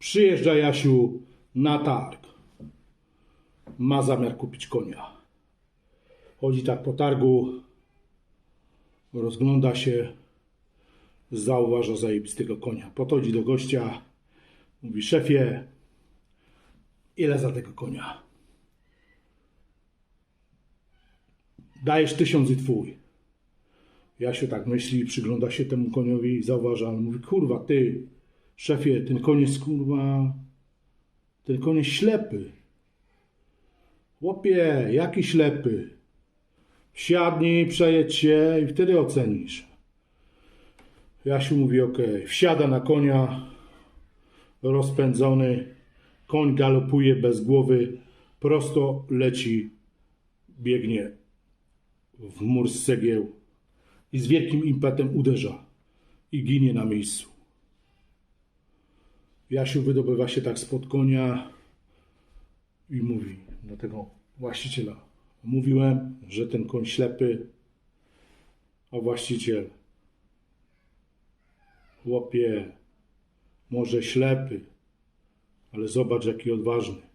Przyjeżdża Jasiu na targ. Ma zamiar kupić konia. Chodzi tak po targu, rozgląda się, zauważa zajebistego konia. Podchodzi do gościa, mówi szefie, ile za tego konia? Dajesz tysiąc i twój. Jasiu tak myśli, przygląda się temu koniowi zauważa, mówi, kurwa, ty, szefie, ten jest, kurwa, ten jest ślepy. Chłopie, jaki ślepy? Wsiadnij, przejedź się i wtedy ocenisz. Jasiu mówi, okej, wsiada na konia, rozpędzony, koń galopuje bez głowy, prosto leci, biegnie w mur z cegieł i z wielkim impetem uderza i ginie na miejscu. Jasiu wydobywa się tak spod konia i mówi do tego właściciela. Mówiłem, że ten koń ślepy, a właściciel chłopie, może ślepy, ale zobacz jaki odważny.